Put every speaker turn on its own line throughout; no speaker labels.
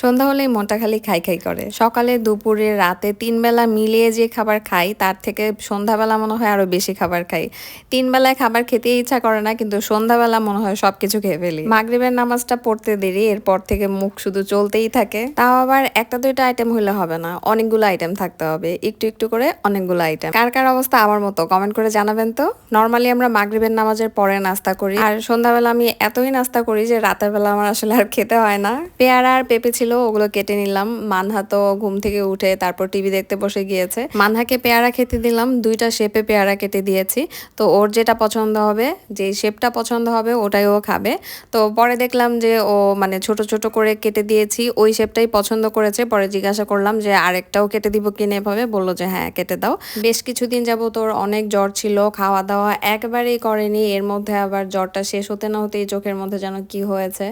সন্ধ্যা হলেই মনটা খালি খাই খাই করে। সকালে, দুপুরে, রাতে তিন বেলা মিলিয়ে যে খাবার খাই, তার থেকে সন্ধ্যাবেলা মনে হয় আরও বেশি খাবার খাই। তিন বেলায় খাবার খেতে ইচ্ছা করে না, কিন্তু সন্ধ্যাবেলা মনে হয় সবকিছু খেয়ে ফেলি। মাগরিবের নামাজটা পড়তে দেরি, এরপর থেকে মুখ শুধু চলতেই থাকে। তাও আবার একটা দুইটা আইটেম হইলে হবে না, অনেকগুলো আইটেম থাকতে হবে। একটু একটু করে অনেকগুলো আইটেম কার কার অবস্থা আমার মতো কমেন্ট করে জানাবেন তো? নর্মালি আমরা মাগরিবের নামাজের পরে নাস্তা করি, আর সন্ধ্যাবেলা আমি এতই নাস্তা করি যে রাতের বেলা আমার আসলে আর খেতে হয় না। পেয়ারা আর পেঁপে ছিল ওগুলো কেটে নিলাম। মানহা তো ঘুম থেকে উঠে তারপর টিভি দেখতে বসে গিয়েছে। মানহাকে পেয়ারা খেতে দিলাম, দুইটা শেপে পেয়ারা কেটে দিয়েছি। তো ওর যেটা পছন্দ হবে যে শেপটা পছন্দ হবে, ওটাই ও খাবে। তো পরে দেখলাম যে ও মানে ছোট ছোট করে কেটে দিয়েছি, ওই শেপটাই পছন্দ করেছে। পরে জিজ্ঞাসা করলাম যে, আরেকটাও কেটে দিব কিনে এভাবে? বলল যে হ্যাঁ কেটে দাও। বেশ কিছুদিন যাব তোর অনেক জ্বর ছিল খাওয়া দাওয়া একবারেই করেনি। এর মধ্যে আবার জ্বরটা শেষ হতে না হতেই চোখের মধ্যে যেন কি হয়েছে।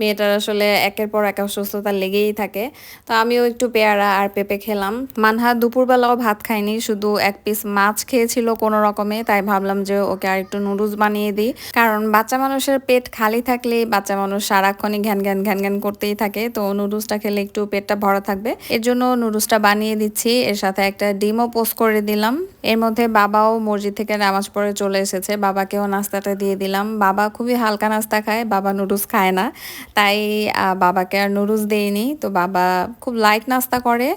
মেয়েটার আসলে একের পর এক অসুস্থতা লেগেই থাকে। তো আমিও একটু পেয়ারা আর পেঁপে খেলাম। মানহা দুপুরবেলাও ভাত খায়নি, শুধু এক পিস মাছ খেয়েছিল কোনো রকমে, তাই ভাবলাম যে ওকে আর একটু নুডলস বানিয়ে দিই। কারণ বাচ্চা মানুষের পেট খালি থাকলে বাচ্চা মানুষ সারাক্ষণই ঘ্যান ঘ্যান ঘ্যান ঘ্যান করতেই থাকে। তো নুডলসটা খেলে একটু পেটটা ভরা থাকবে। এর জন্য নুডলসটা বানিয়ে দিচ্ছি। এর সাথে একটা ডিমও পোস্ট করে দিলাম। এর মধ্যে বাবাও মসজিদ থেকে নামাজ পড়ে চলে এসেছে। বাবাকেও নাস্তাটা দিয়ে দিলাম। বাবা খুবই হালকা নাস্তা খায়, বাবা নুডলস খায় না। তাই বাবাকে আর নুডলস দেইনি তো বাবা খুব লাইট নাস্তা করে,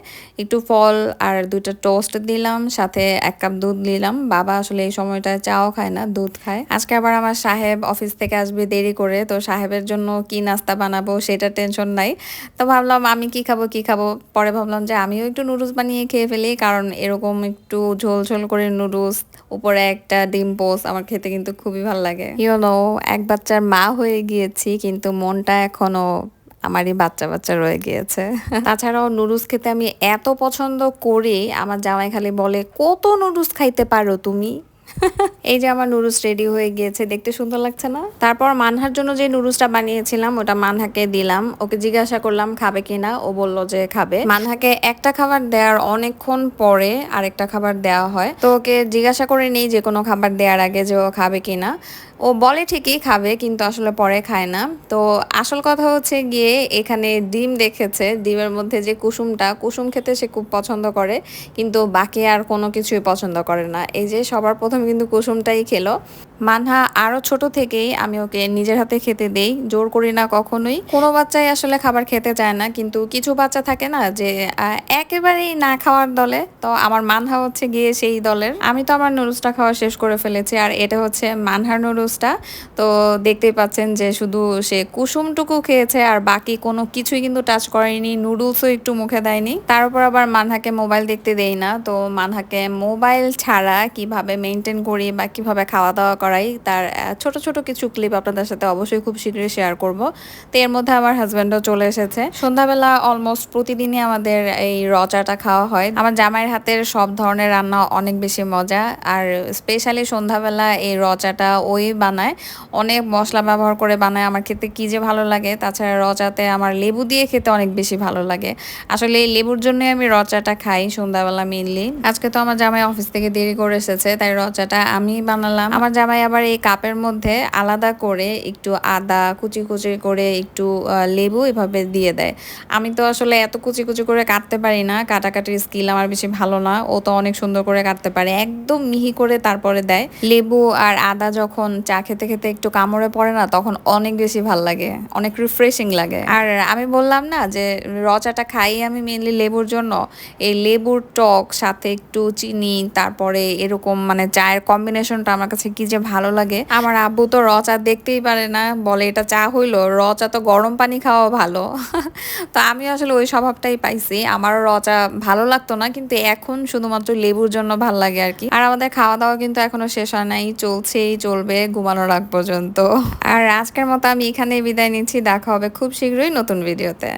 একটু ফল আর দুইটা টোস্ট দিলাম, সাথে এক কাপ দুধ দিলাম বাবা আসলে এই সময়টা চাও খায় না, দুধ খায়। আজকে আবার আমার সাহেব অফিস থেকে আসবে দেরি করে, তো সাহেবের জন্য কি নাস্তা বানাবো সেটা টেনশন নাই। তো ভাবলাম আমি কি খাব কি খাব? পরে ভাবলাম যে আমিও একটু নুডলস বানিয়ে খেয়ে ফেলি, কারণ এরকম একটু ঝোল ঝোল করে নুডলস উপরে একটা ডিম পোস আমার খেতে কিন্তু খুবই ভালো লাগে। ইউনো এক বাচ্চার মা হয়ে গিয়েছি, কিন্তু মনটা এখনও আমারই বাচ্চা বাচ্চা রয়ে গিয়েছে। তাছাড়াও নুডলস খেতে আমি এত পছন্দ করি, আমার জামাই খালি বলে, কত নুডলস খাইতে পারো তুমি? এই যে আমার নুডলস রেডি হয়ে গিয়েছে, দেখতে সুন্দর লাগছে না? তারপর মানহার জন্য যে নুডলসটা বানিয়েছিলাম, ওটা মানহাকে দিলাম। ওকে জিজ্ঞাসা করলাম, খাবে কিনা ও বলল যে খাবে। মানহাকে একটা খাবার দেওয়ার অনেকক্ষণ পরে আরেকটা খাবার দেওয়া হয়। তো ওকে জিজ্ঞাসা করে নেই যে কোনো খাবার দেওয়ার আগে যে ও খাবে কিনা ও বলে ঠিকই খাবে, কিন্তু আসলে পরে খায় না। তো আসল কথা হচ্ছে গিয়ে এখানে ডিম দেখেছে, ডিমের মধ্যে যে কুসুমটা, কুসুম খেতে সে খুব পছন্দ করে, কিন্তু বাকি আর কোনো কিছুই পছন্দ করে না। এই যে সবার প্রথম কিন্তু কুসুমটাই খেলো। মানহা আরও ছোট থেকেই আমি ওকে নিজের হাতে খেতে দেই। জোর করি না কখনোই। কোনো বাচ্চাই আসলে খাবার খেতে চায় না, কিন্তু কিছু বাচ্চা থাকে না যে একেবারেই না খাওয়ার দলে। তো আমার মানহা হচ্ছে গিয়ে সেই দলের। আমি তো আমার নুডলসটা খাওয়া শেষ করে ফেলেছি, আর এটা হচ্ছে মানহার নুডলসটা। তো দেখতেই পাচ্ছেন যে শুধু সে কুসুমটুকু খেয়েছে, আর বাকি কোনো কিছুই কিন্তু টাচ করেনি, নুডলসও একটু মুখে দেয়নি। তার উপর আবার মানহাকে মোবাইল দেখতে দেই না। তো মানহাকে মোবাইল ছাড়া কীভাবে মেনটেন করি বা কীভাবে খাওয়া দাওয়া করাই। তার ছোট ছোট কিছু ক্লিপ আপনাদের সাথে অবশ্যই খুব শীঘ্রই শেয়ার করব। তো এর মধ্যে আমার হাজব্যান্ডও চলে এসেছে। সন্ধ্যাবেলা অলমোস্ট প্রতিদিনই আমাদের এই রচাটা খাওয়া হয়। আমার জামাইয়ের হাতের সব ধরনের রান্না অনেক বেশি মজা। আর স্পেশালি সন্ধ্যাবেলা এই রচাটা ওই বানায়। অনেক মশলা ব্যবহার করে বানায়। আমার খেতে কী যে ভালো লাগে। তাছাড়া রচাতে আমার লেবু দিয়ে খেতে অনেক বেশি ভালো লাগে। আসলে এই লেবুর জন্যই আমি রচাটা খাই সন্ধ্যাবেলা মেনলি আজকে তো আমার জামাই অফিস থেকে দেরি করে এসেছে, তাই রচাটা আমি বানালাম। আমার জামাই জামাই আবার এই কাপের মধ্যে আলাদা করে একটু আদা কুচি কুচি করে একটু লেবু এভাবে দিয়ে দেয়। আমি তো আসলে এত কুচি কুচি করে কাটতে পারি না, কাটাকাটির স্কিল আমার বেশি ভালো না, ও তো অনেক সুন্দর করে কাটতে পারে, একদম মিহি করে তারপরে দেয়। লেবু আর আদা যখন চা খেতে খেতে একটু কামড়ে পড়ে না, তখন অনেক বেশি ভালো লাগে, অনেক রিফ্রেশিং লাগে। আর আমি বললাম না যে রচাটা খাই আমি মেনলি লেবুর জন্য, এই লেবুর টক, সাথে একটু চিনি, তারপরে এরকম মানে চায়ের কম্বিনেশনটা আমার কাছে কি যে ভালো লাগে। আমার আব্বু তো র চা দেখতেই পারে না, বলে এটা চা হইল, র চা তো গরম পানি খাওয়া ভালো। তো আমি আসলে ওই স্বভাবটাই পাইছি। আমারও র চা ভালো লাগতো না, কিন্তু এখন শুধুমাত্র লেবুর জন্য ভালো লাগে আর কি। আর আমাদের খাওয়া দাওয়া কিন্তু এখনও শেষ হয় নাই, চলছেই, চলবে ঘুমানোর আগ পর্যন্ত। আর আজকের মতো আমি এখানেই বিদায় নিচ্ছি, দেখা হবে খুব শীঘ্রই নতুন ভিডিওতে